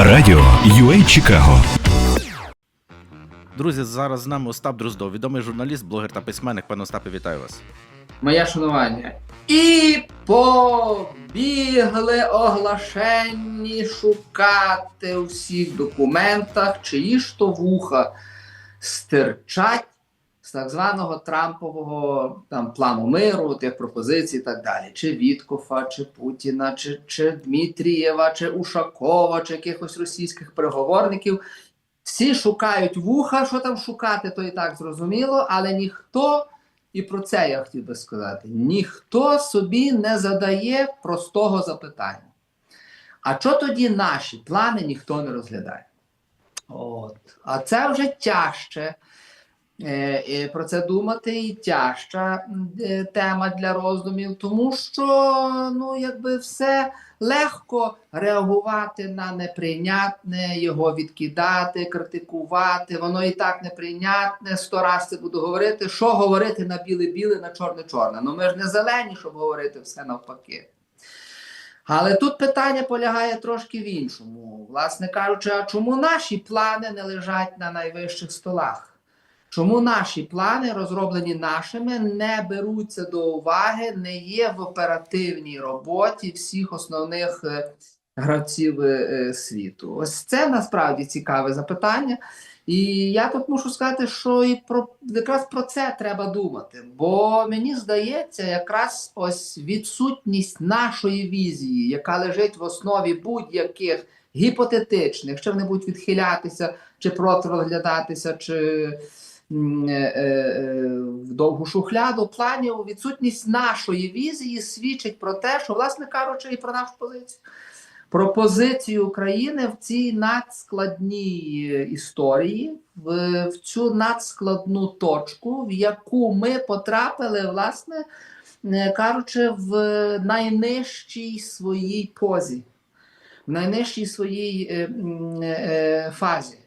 Радіо UA Чикаго. Друзі, зараз з нами Остап Дроздов, відомий журналіст, блогер та письменник. Пане Остапе, вітаю вас. Моє шанування. І побігли оглашенні шукати у всіх документах, чиї ж то вуха стирчать з так званого Трампового там, плану миру, тих пропозицій і так далі. Чи Віткофа, чи Путіна, чи, чи Дмитрієва, чи Ушакова, чи якихось російських переговорників. Всі шукають вуха, що там шукати, то і так зрозуміло, але ніхто, і про це я хотів би сказати, ніхто собі не задає простого запитання. А що тоді наші плани ніхто не розглядає? От. А це вже тяжче про це думати і тяжча е, тема для роздумів, тому що ну, якби все легко реагувати на неприйнятне, його відкидати, критикувати. Воно і так неприйнятне. Сто раз це буду говорити. Що говорити на біле-біле, на чорне-чорне? Ну ми ж не зелені, щоб говорити все навпаки. Але тут питання полягає трошки в іншому. Власне кажучи, а чому наші плани не лежать на найвищих столах? Чому наші плани, розроблені нашими, не беруться до уваги, не є в оперативній роботі всіх основних е, гравців е, е, світу? Ось це насправді цікаве запитання. І я тут мушу сказати, що і про якраз про це треба думати. Бо мені здається, якраз ось відсутність нашої візії, яка лежить в основі будь-яких гіпотетичних, чи вони будуть відхилятися, чи просто розглядатися, чи в довгу шухляду планів, відсутність нашої візії свідчить про те, що, власне кажучи, і про нашу позицію. Про позицію України в цій надскладній е, історії, в, в цю надскладну точку, в яку ми потрапили, власне е, кажучи, в найнижчій своїй позі, в найнижчій своїй е, е, фазі.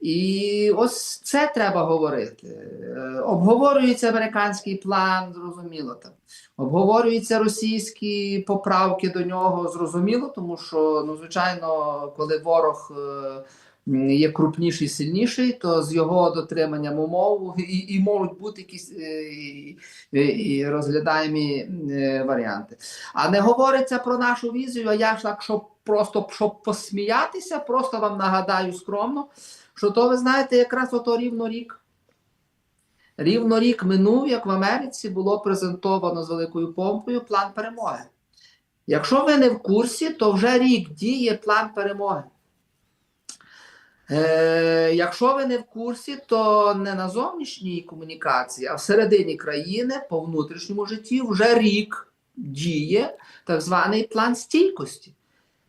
І ось це треба говорити. Е, Обговорюється американський план, зрозуміло там. Обговорюються російські поправки до нього, зрозуміло, тому що, ну, звичайно, коли ворог е, є крупніший, сильніший, то з його дотриманням умов і, і можуть бути якісь е, і, і, і розглядаємі варіанти. А не говориться про нашу візію, а я ж так, щоб просто щоб посміятися, просто вам нагадаю скромно, що то ви знаєте, якраз ото рівно рік. Рівно рік минув, як в Америці було презентовано з великою помпою план перемоги. Якщо ви не в курсі, то вже рік діє план перемоги. Е, якщо ви не в курсі, то не на зовнішній комунікації, а всередині країни по внутрішньому житті вже рік діє так званий план стійкості,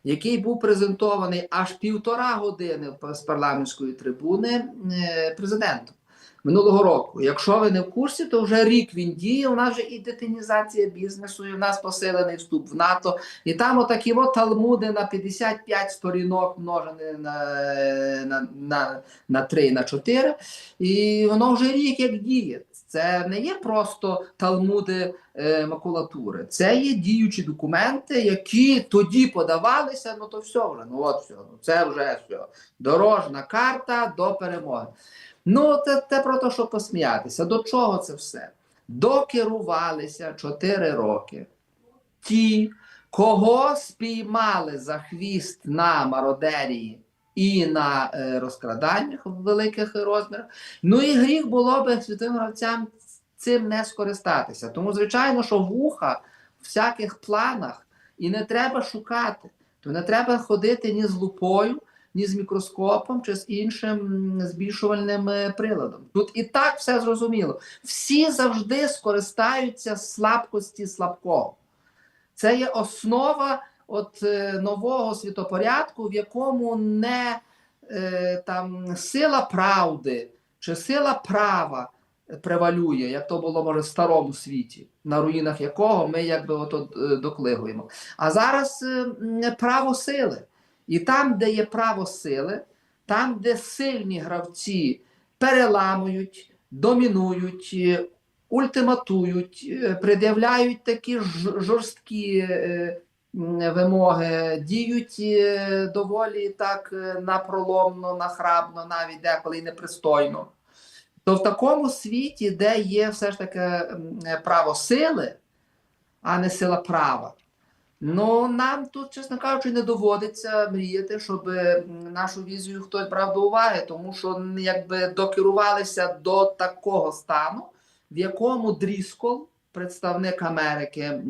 який був презентований аж півтора години з парламентської трибуни е, президентом минулого року. Якщо ви не в курсі, то вже рік він діє. У нас вже і детинізація бізнесу, і в нас посилений вступ в НАТО. І там отакі от талмуди на 55 сторінок множені на, на, на, на 3 на 4. І воно вже рік як діє. Це не є просто талмуди е, макулатури, це є діючі документи, які тоді подавалися. Ну то все вже. Ну от все, ну це вже все. Дорожна карта до перемоги. Ну, це, це про те, що посміятися. До чого це все? Докерувалися 4 роки. Ті, кого спіймали за хвіст на мародерії і на е, розкраданнях в великих розмірах. Ну і гріх було би святим гравцям цим не скористатися. Тому, звичайно, що вуха в всяких планах і не треба шукати. То не треба ходити ні з лупою, ні з мікроскопом чи з іншим збільшувальним е, приладом. Тут і так все зрозуміло. Всі завжди скористаються слабкості слабкого. Це є основа от, е, нового світопорядку, в якому не е, там, сила правди чи сила права превалює, як то було може в старому світі, на руїнах якого ми якби ото е, доклигуємо. А зараз право сили. І там, де є право сили, там, де сильні гравці переламують, домінують, ультиматують, пред'являють такі жорсткі вимоги, діють е, доволі так е, напроломно, нахрабно, навіть деколи і непристойно. То в такому світі, де є все ж таки право сили, а не сила права. Ну, нам тут, чесно кажучи, не доводиться мріяти, щоб нашу візію хтось брав до уваги, тому що якби докерувалися до такого стану, в якому Дріскол, представник Америки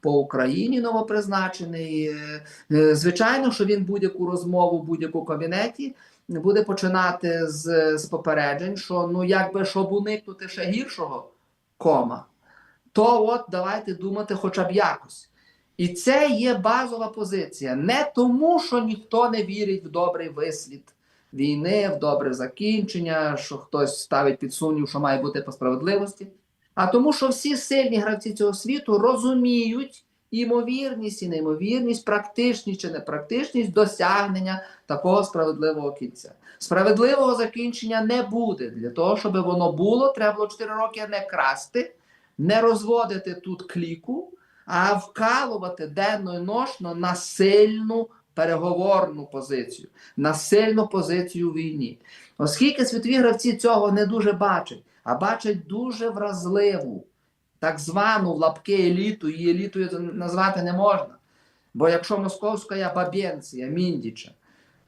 по Україні новопризначений, е, е, звичайно, що він будь-яку розмову в будь-якому кабінеті буде починати з, з попереджень, що ну якби щоб уникнути ще гіршого кома, то от давайте думати хоча б якось. І це є базова позиція. Не тому, що ніхто не вірить в добрий вислід війни, в добре закінчення, що хтось ставить під сумнів, що має бути по справедливості, а тому, що всі сильні гравці цього світу розуміють імовірність і неймовірність, практичність чи непрактичність досягнення такого справедливого кінця. Справедливого закінчення не буде. Для того, щоб воно було, треба було 4 роки не красти, не розводити тут кліку, а вкалувати денно і ношно на сильну переговорну позицію, на сильну позицію в війні. Оскільки світові гравці цього не дуже бачать, а бачать дуже вразливу, так звану в лапки еліту, її елітою назвати не можна. Бо якщо московська бабенція, Міндіча,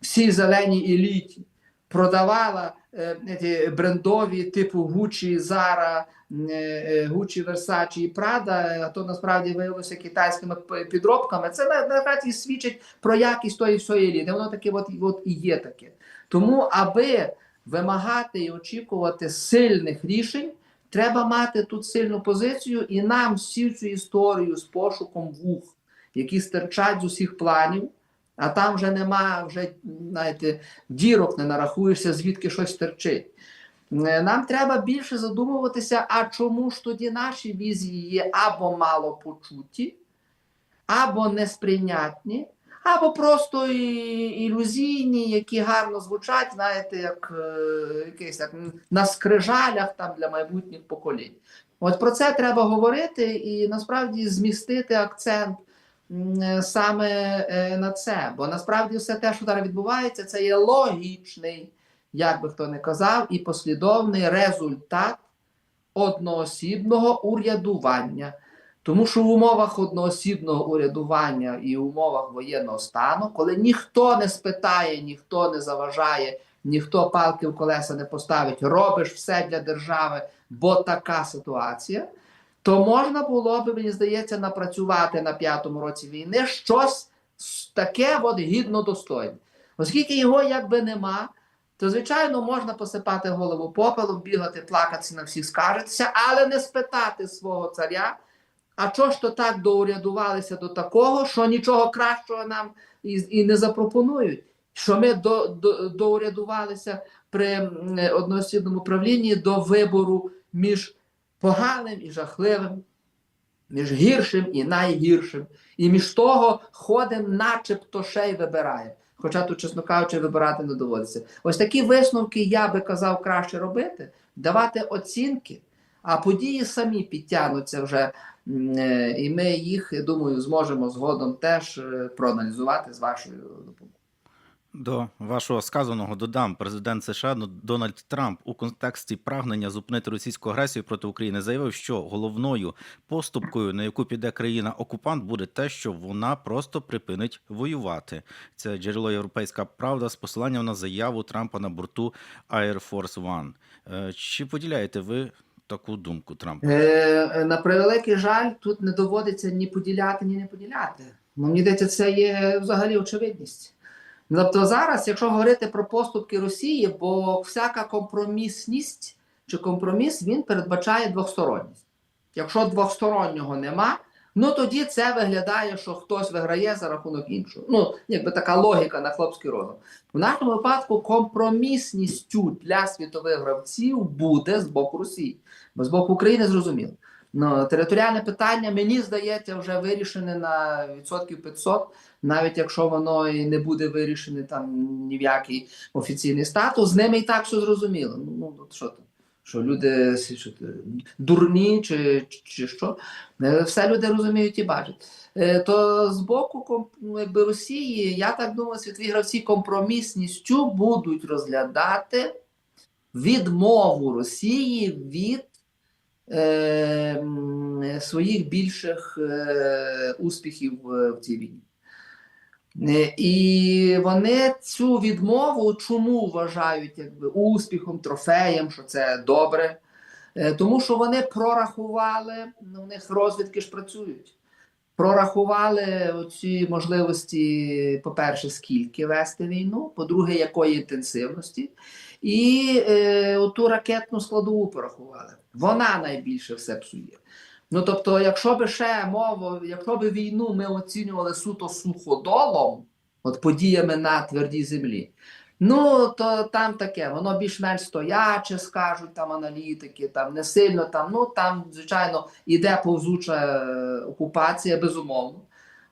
всі зелені еліті продавала е, брендові типу Гучі, Зара, Гучі, Версачі і Прада, а то насправді виявилося китайськими підробками. Це на- насправді свідчить про якість тої всієї еліти. Воно таке от, от і є таке. Тому, аби вимагати і очікувати сильних рішень, треба мати тут сильну позицію, і нам всю цю історію з пошуком вух, які стирчать з усіх планів, а там вже нема, вже знаєте, дірок не нарахуєшся, звідки щось терчить. Е, Нам треба більше задумуватися, а чому ж тоді наші візії є або мало почуті, або несприйнятні, або просто ілюзійні, які гарно звучать, знаєте, як е, якийсь як на скрижалях там для майбутніх поколінь. От про це треба говорити і насправді змістити акцент е, саме е, на це. Бо насправді все те, що зараз відбувається, це є логічний, як би хто не казав, і послідовний результат одноосібного урядування. Тому що в умовах одноосібного урядування і в умовах воєнного стану, коли ніхто не спитає, ніхто не заважає, ніхто палки в колеса не поставить, робиш все для держави, бо така ситуація, то можна було би, мені здається, напрацювати на п'ятому році війни щось таке от гідно достойне. Оскільки його якби нема, то звичайно можна посипати голову попелом, бігати, плакатися на всіх скаржитися, але не спитати свого царя. А чого ж то так доурядувалися до такого, що нічого кращого нам і, і не запропонують? Що ми до, до, доурядувалися при одноосібному правлінні до вибору між поганим і жахливим, між гіршим і найгіршим. І між того ходимо, начебто ще й вибираємо. Хоча тут, чесно кажучи, вибирати не доводиться. Ось такі висновки я би казав краще робити, давати оцінки, а події самі підтягнуться вже. Е, І ми їх, думаю, зможемо згодом теж е, проаналізувати з вашою допомогою. До вашого сказаного додам президент США Дональд Трамп у контексті прагнення зупинити російську агресію проти України заявив, що головною поступкою, на яку піде країна окупант, буде те, що вона просто припинить воювати. Це джерело Європейська Правда з посиланням на заяву Трампа на борту Air Force One. Е, Чи поділяєте ви таку думку Трампа? Е, е, на превеликий жаль, тут не доводиться ні поділяти, ні не поділяти. Ну, мені здається, це є взагалі очевидність. Тобто зараз, якщо говорити про поступки Росії, бо всяка компромісність чи компроміс він передбачає двосторонність. Якщо двостороннього нема, ну тоді це виглядає, що хтось виграє за рахунок іншого. Ну, якби така логіка на хлопський розум. В нашому випадку компромісністю для світових гравців буде з боку Росії, бо з боку України зрозуміло. Ну, територіальне питання, мені здається, вже вирішене на відсотків 500, навіть якщо воно і не буде вирішене там ні в який офіційний статус, з ними і так все зрозуміло. Ну, ну що там? що люди що, дурні чи, чи що. Е, Все люди розуміють і бачать. Е, То з боку ну, якби, Росії, я так думаю, світові гравці компромісністю будуть розглядати відмову Росії від е, своїх більших е, успіхів е, в цій війні. Е, І вони цю відмову чому вважають якби, успіхом, трофеєм, що це добре? Тому що вони прорахували, ну, у них розвідки ж працюють. Прорахували ці можливості, по-перше, скільки вести війну, по-друге, якої інтенсивності, і е, оту ракетну складову порахували. Вона найбільше все псує. Ну тобто, якщо би ще мова, якщо би війну ми оцінювали суто суходолом, от подіями на твердій землі, ну то там таке, воно більш-менш стояче, скажуть там аналітики, там не сильно там, ну там, звичайно, іде повзуча е, окупація, безумовно.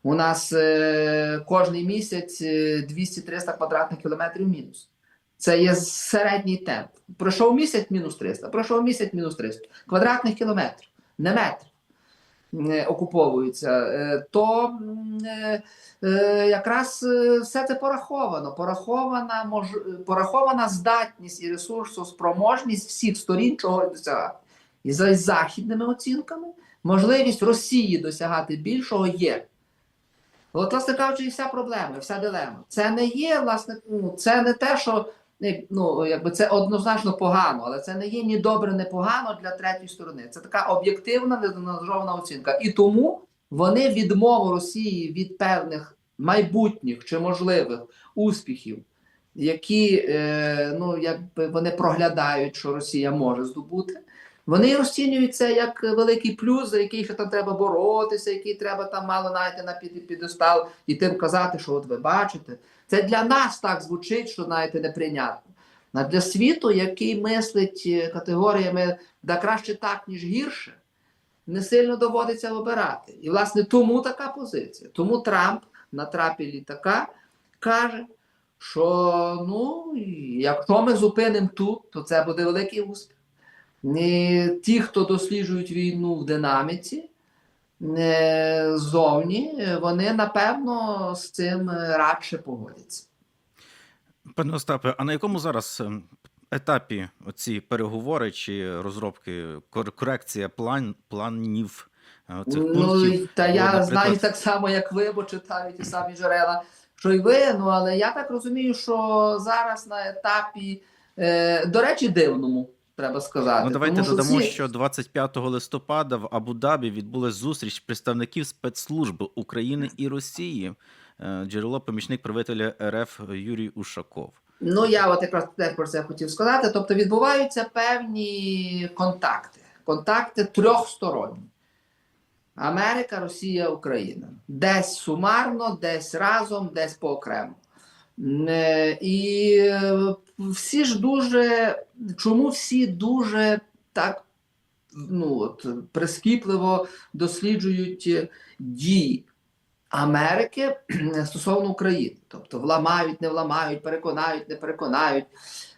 У нас е, кожний місяць е, 200-300 квадратних кілометрів мінус. Це є середній темп. Пройшов місяць мінус 300, пройшов місяць мінус 300 квадратних кілометрів, не метр е, окуповуються, е, то е, якраз все це пораховано. Порахована, мож... порахована здатність і ресурсоспроможність всіх сторін чогось досягати. І за західними оцінками можливість Росії досягати більшого є. От, власне кажучи, і вся проблема, вся дилема. Це не є, власне, ну, це не те, що ну, якби це однозначно погано, але це не є ні добре, ні погано для третьої сторони. Це така об'єктивна, незаангажована оцінка. І тому вони відмову Росії від певних майбутніх чи можливих успіхів, які е, ну, якби вони проглядають, що Росія може здобути. Вони розцінюють це як великий плюс, за який ще там треба боротися, який треба там мало навіть на під, і тим казати, що от ви бачите. Це для нас так звучить, що знаєте, неприйнятно. А для світу, який мислить е, категоріями да краще так, ніж гірше, не сильно доводиться обирати. І, власне, тому така позиція. Тому Трамп на трапі літака каже, що ну, якщо ми зупинимо тут, то це буде великий успіх. І ті, хто досліджують війну в динаміці, е, ззовні, е, вони напевно з цим е, радше погодяться. Пане Остапе, а на якому зараз ем, етапі оці переговори чи розробки, корекція план, планів е, цих Ну, пунктів? та я наприклад, знаю так само, як ви, бо читаю ті самі джерела, що й ви. Ну але я так розумію, що зараз на етапі, е, до речі, дивному, треба сказати. Ну, давайте Тому додамо, що 25 листопада в Абу-Дабі відбулася зустріч представників спецслужб України і Росії. Е, Джерело помічник правителя РФ Юрій Ушаков. Ну, я от якраз про це хотів сказати. Тобто відбуваються певні контакти. Контакти трьохсторонні. Америка, Росія, Україна. Десь сумарно, десь разом, десь поокремо. Е, І е, всі ж дуже. Чому всі дуже так ну, от, прискіпливо досліджують дії Америки стосовно України. Тобто вламають, не вламають, переконають, не переконають.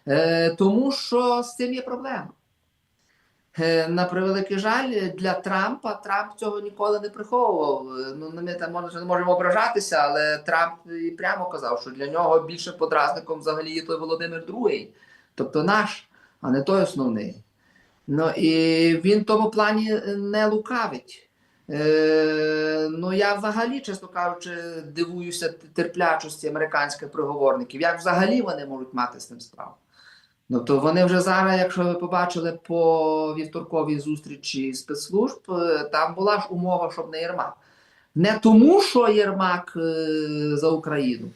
Е, тому що з цим є проблема. Е, на превеликий жаль, для Трампа Трамп цього ніколи не приховував. Е, Ну, ми там може, не можемо ображатися, але Трамп і прямо казав, що для нього більше подразником взагалі є той Володимир II, тобто наш, а не той основний. Ну і він в тому плані не лукавить. Е, ну я взагалі, чесно кажучи, дивуюся терплячості американських приговорників. Як взагалі вони можуть мати з цим справу? Ну то вони вже зараз, якщо ви побачили по вівторковій зустрічі спецслужб, е, там була ж умова, щоб не Єрмак. Не тому, що Єрмак е, за Україну,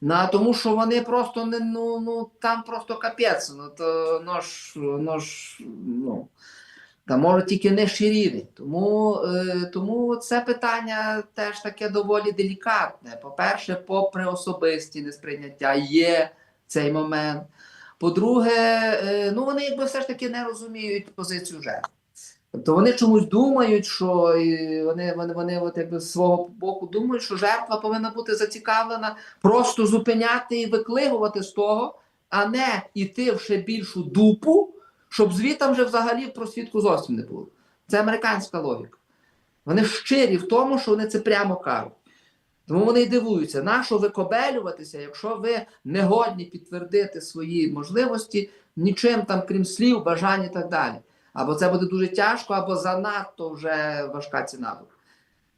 ну, а тому, що вони просто не ну, ну там просто капець. Ну то ну ж, ну ж, ну. Та може тільки нижчий рівень. Тому, е, тому це питання теж таке доволі делікатне. По-перше, попри особисті несприйняття, є цей момент. По-друге, е, ну вони якби все ж таки не розуміють позицію жертв. Тобто вони чомусь думають, що вони, вони, вони от якби з свого боку думають, що жертва повинна бути зацікавлена просто зупиняти і виклигувати з того, а не йти в ще більшу дупу щоб звітам вже взагалі про свідку зовсім не було. Це американська логіка. Вони щирі в тому, що вони це прямо кажуть. Тому вони й дивуються, на що викобелюватися, якщо ви не годні підтвердити свої можливості нічим там, крім слів, бажань і так далі. Або це буде дуже тяжко, або занадто вже важка ціна буде.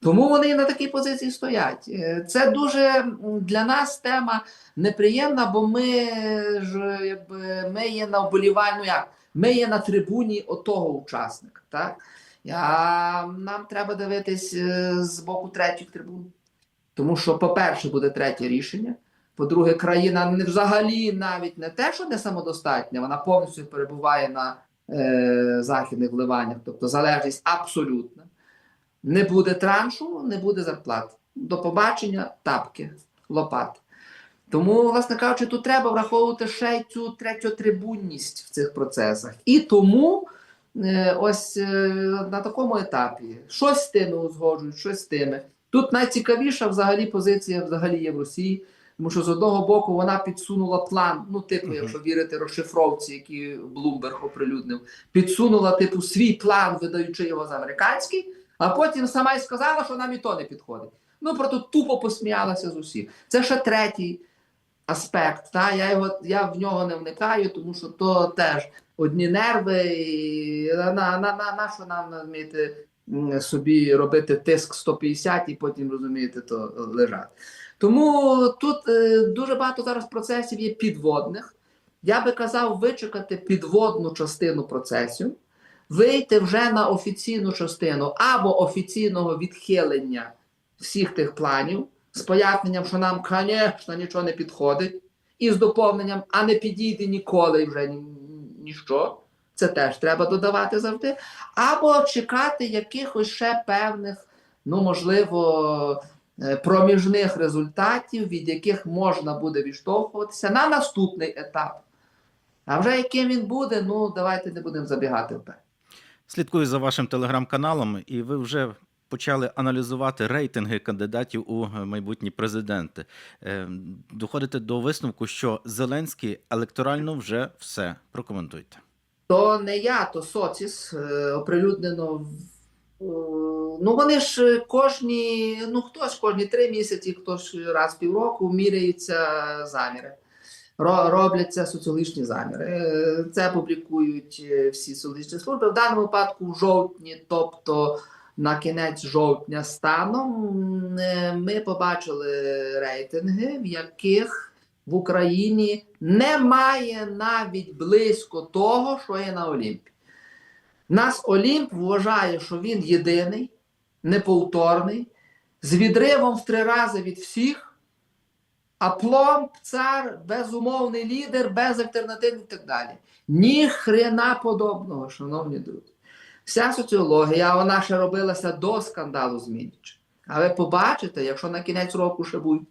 Тому вони на такій позиції стоять. Е, Це дуже для нас тема неприємна, бо ми ж якби ми є на вболівальну, як ми є на трибуні отого учасника. Так? А нам треба дивитись е, з боку третіх трибун. Тому що, по-перше, буде третє рішення. По-друге, країна не взагалі навіть не те, що не самодостатня, вона повністю перебуває на е, західних вливаннях, тобто залежність абсолютна. Не буде траншу, не буде зарплат. До побачення, тапки, лопати. Тому, власне кажучи, тут треба враховувати ще й цю третьотрибунність в цих процесах. І тому е, ось е, на такому етапі щось з тими узгоджують, щось з тими. Тут найцікавіша взагалі позиція взагалі є в Росії, тому що з одного боку вона підсунула план, ну, типу, Мгм. якщо вірити розшифровці, які Блумберг оприлюднив, підсунула типу свій план, видаючи його за американський, а потім сама й сказала, що нам і то не підходить. Ну, просто тупо посміялася з усіх. Це ще третій аспект. Та? Я, його, я в нього не вникаю, тому що то теж одні нерви, і на, на, на, на що нам розумієте, собі робити тиск 150 і потім розумієте, то лежати. Тому тут е, дуже багато зараз процесів є підводних. Я би казав вичекати підводну частину процесів, вийти вже на офіційну частину або офіційного відхилення всіх тих планів з поясненням, що нам, звісно, нічого не підходить, і з доповненням, а не підійде ніколи вже ні, ніщо. Це теж треба додавати завжди. Або чекати якихось ще певних, ну, можливо, е, проміжних результатів, від яких можна буде відштовхуватися на наступний етап. А вже яким він буде, ну давайте не будемо забігати вперед. Слідкую за вашим телеграм-каналом, і ви вже почали аналізувати рейтинги кандидатів у майбутні президенти. Е, Доходите до висновку, що Зеленський електорально вже все. Прокоментуйте. То не я, то Соціс е, оприлюднено. е, Ну, вони ж кожні, ну хтось кожні три місяці, хтось раз в півроку міряються заміри. Робляться соціологічні заміри. Е, Це публікують всі соціологічні служби. В даному випадку в жовтні, тобто на кінець жовтня станом, ми побачили рейтинги, в яких в Україні немає навіть близько того, що є на Олімпі. Нас Олімп вважає, що він єдиний, неповторний, з відривом в три рази від всіх, а пломб, цар, безумовний лідер, без альтернатив і так далі. Ні хрена подобного, шановні друзі. Вся соціологія, вона ще робилася до скандалу з Мінічем. А ви побачите, якщо на кінець року ще будуть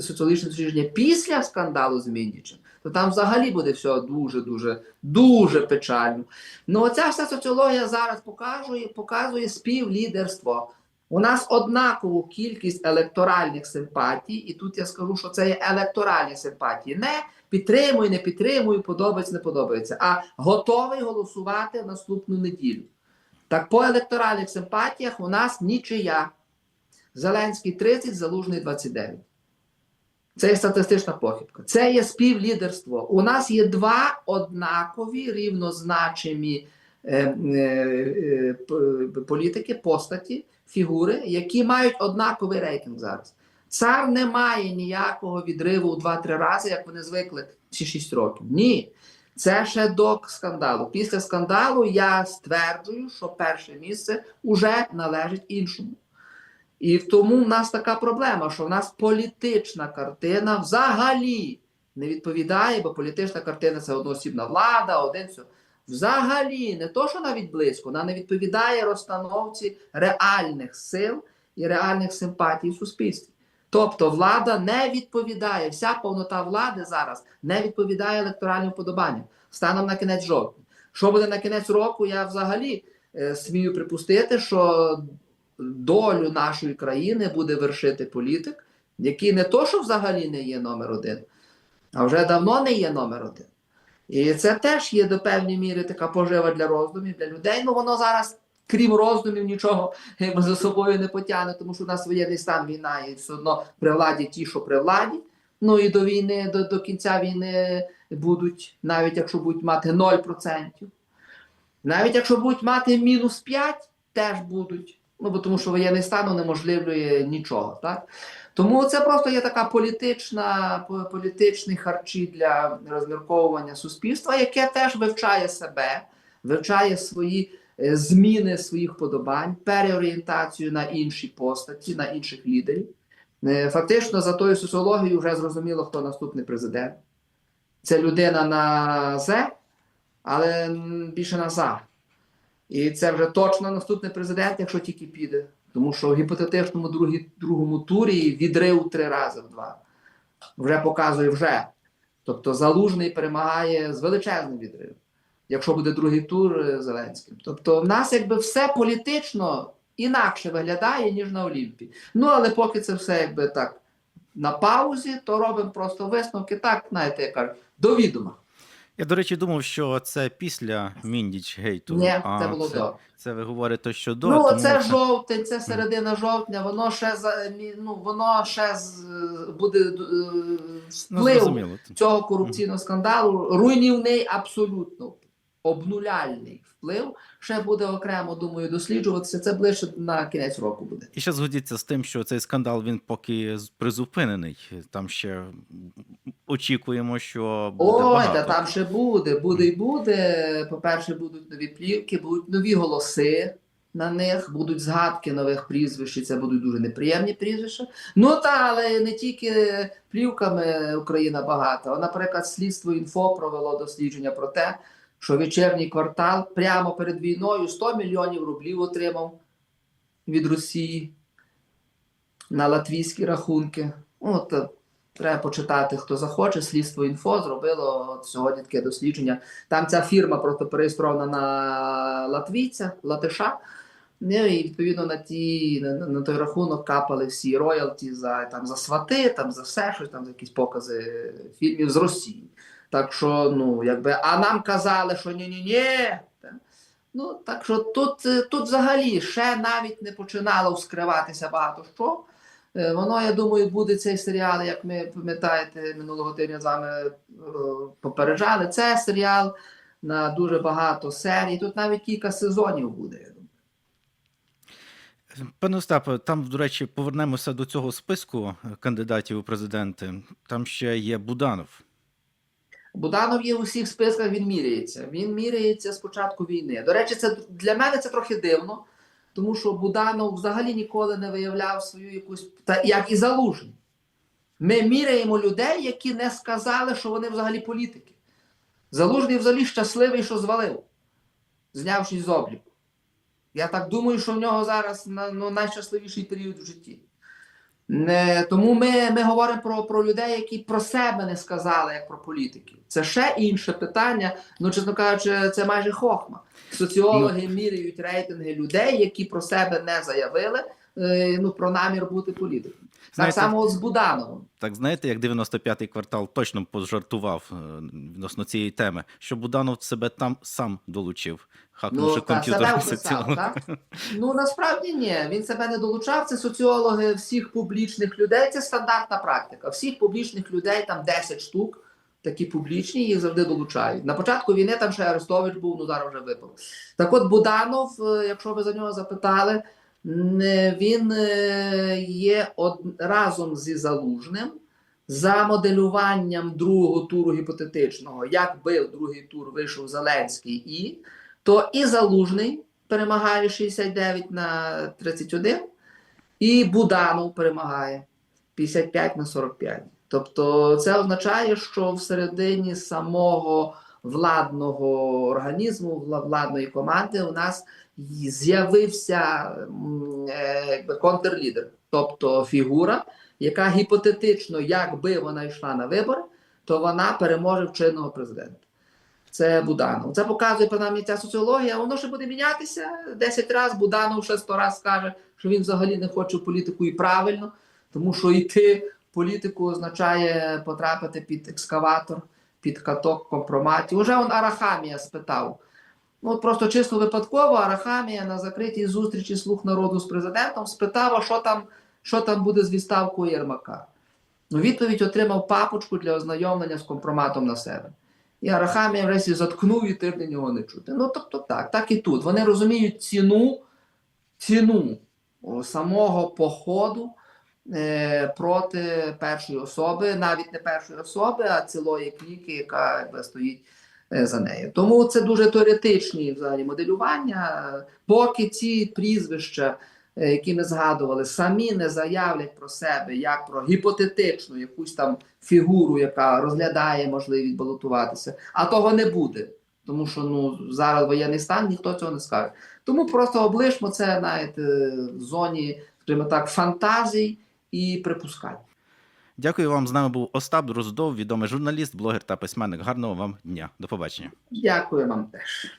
соціологічне дослідження після скандалу з Мінічем, то там взагалі буде все дуже, дуже, дуже печально. Ну, оця вся соціологія зараз показує, показує співлідерство. У нас однакову кількість електоральних симпатій, і тут я скажу, що це є електоральні симпатії. Не підтримую, не підтримую, подобається, не подобається, а готовий голосувати в наступну неділю. Так по електоральних симпатіях у нас нічия. Зеленський 30, Залужний 29. Це є статистична похибка. Це є співлідерство. У нас є два однакові рівнозначимі е, е, е, політики, постаті, фігури, які мають однаковий рейтинг зараз. Цар не має ніякого відриву у 2-3 рази, як вони звикли ці 6 років. Ні. Це ще до скандалу. Після скандалу я стверджую, що перше місце вже належить іншому. І тому в нас така проблема, що в нас політична картина взагалі не відповідає, бо політична картина це одноосібна влада, один все. Взагалі, не то, що навіть близько, вона не відповідає розстановці реальних сил і реальних симпатій в суспільстві. Тобто влада не відповідає, вся повнота влади зараз не відповідає електоральним вподобанням станом на кінець жовтня. Що буде на кінець року, я взагалі е, смію припустити, що долю нашої країни буде вершити політик, який не то, що взагалі не є номер один, а вже давно не є номер один. І це теж є до певної міри така пожива для роздумів, для людей. Ну воно зараз, крім роздумів, нічого за собою не потягне, тому що у нас воєнний стан війна, і все одно при владі ті, що при владі. Ну і до війни, до, до кінця війни будуть, навіть якщо будуть мати 0%. Навіть якщо будуть мати мінус 5, теж будуть. Ну, бо тому що воєнний стан унеможливлює нічого. Так? Тому це просто є така політична, політичні харчі для розмірковування суспільства, яке теж вивчає себе, вивчає свої е, зміни своїх подобань, переорієнтацію на інші постаті, на інших лідерів. Е, Фактично, за тою соціологією вже зрозуміло, хто наступний президент. Це людина на Зе, але більше на за. І це вже точно наступний президент, якщо тільки піде. Тому що в гіпотетичному другі, другому турі відрив три рази в два. Вже показує вже. Тобто Залужний перемагає з величезним відривом, якщо буде другий тур е, Зеленським. Тобто, в нас якби все політично інакше виглядає, ніж на Олімпі. Ну, але поки це все якби так на паузі, то робимо просто висновки, так, знаєте, як кажуть, до відома. Я, до речі, думав, що це після Міндіч гейту. Ні, а це було це, до. це ви говорите, що до. Ну, тому це жовтень, це середина жовтня, воно ще за ну, воно ще з, буде е, ну, вплив зрозуміло. цього корупційного скандалу, руйнівний абсолютно обнуляльний вплив. Ще буде окремо, думаю, досліджуватися. Це ближче на кінець року буде. І ще згодіться з тим, що цей скандал він поки призупинений. Там ще очікуємо, що буде Ой, багато. та там ще буде, буде і буде. По-перше, будуть нові плівки, будуть нові голоси на них, будуть згадки нових прізвищ, і це будуть дуже неприємні прізвища. Ну та, але не тільки плівками Україна багата. Наприклад, слідство інфо провело дослідження про те, що вечірній квартал прямо перед війною 100 мільйонів рублів отримав від Росії на латвійські рахунки. От е, треба почитати, хто захоче. Слідство інфо зробило от сьогодні таке дослідження. Там ця фірма просто переєстрована на латвійця, латиша. Ну, і відповідно на ті на, на той рахунок капали всі роялті за там за свати, там за все щось, там за якісь покази фільмів з Росії. Так що, ну, якби, а нам казали, що ні-ні-ні. Ну, так що тут, е, тут взагалі ще навіть не починало вскриватися багато що. Е, Воно, я думаю, буде цей серіал, як ми пам'ятаєте, минулого тижня з вами е, попереджали. Це серіал на дуже багато серій. Тут навіть кілька сезонів буде. Пане Остапе, там, до речі, повернемося до цього списку кандидатів у президенти. Там ще є Буданов. Буданов є у всіх списках, він міряється. Він міряється з початку війни. До речі, це для мене це трохи дивно, тому що Буданов взагалі ніколи не виявляв свою якусь та як і залужний. Ми міряємо людей, які не сказали, що вони взагалі політики. Залужний взагалі щасливий, що звалив, знявшись з обліку. Я так думаю, що в нього зараз ну, найщасливіший період в житті. Не, тому ми, ми говоримо про, про людей, які про себе не сказали, як про політиків. Це ще інше питання. Ну, чесно кажучи, це майже хохма. Соціологи міряють рейтинги людей, які про себе не заявили, е, ну, про намір бути політиком. Так само з Будановим. Так знаєте, як 95-й квартал точно пожартував е, відносно цієї теми, що Буданов себе там сам долучив, хакнувши Ну, комп'ютер себе вписав, так? Ну насправді ні. Він себе не долучав. Це соціологи всіх публічних людей. Це стандартна практика. Всіх публічних людей, там 10 штук, такі публічні, їх завжди долучають. На початку війни там ще Арестович був, ну зараз вже випав. Так от Буданов, е, якщо ви за нього запитали, е, він е, є од... разом зі Залужним. За моделюванням другого туру гіпотетичного, якби в другий тур вийшов Зеленський і то і Залужний перемагає 69 на 31, і Буданов перемагає 55 на 45. Тобто це означає, що всередині самого владного організму, владної команди у нас з'явився е, контрлідер, тобто фігура, яка гіпотетично, якби вона йшла на вибори, то вона переможе в чинного президента. Це Буданов. Це показує принаймні ця соціологія. Воно ще буде мінятися 10 разів. Буданов ще 100 разів скаже, що він взагалі не хоче в політику і правильно, тому що йти в політику означає потрапити під екскаватор під каток компроматів. Уже он Арахамія спитав. Ну, просто чисто випадково Арахамія на закритій зустрічі слуг народу з президентом спитав, що там, що там буде з відставкою Єрмака. Ну, відповідь отримав папочку для ознайомлення з компроматом на себе. І Арахамія врешті заткнув і тиждень його не чути. Ну, тобто так, так і тут. Вони розуміють ціну, ціну самого походу е, проти першої особи, навіть не першої особи, а цілої кліки, яка якби, стоїть е, за нею. Тому це дуже теоретичні взагалі моделювання. Поки ці прізвища, які ми згадували, самі не заявлять про себе як про гіпотетичну якусь там фігуру, яка розглядає можливість балотуватися, а того не буде. Тому що ну зараз воєнний стан, ніхто цього не скаже. Тому просто облишмо це навіть е, в зоні, скажімо так, фантазій і припускань. Дякую вам. З нами був Остап Дроздов, відомий журналіст, блогер та письменник. Гарного вам дня. До побачення. Дякую вам теж.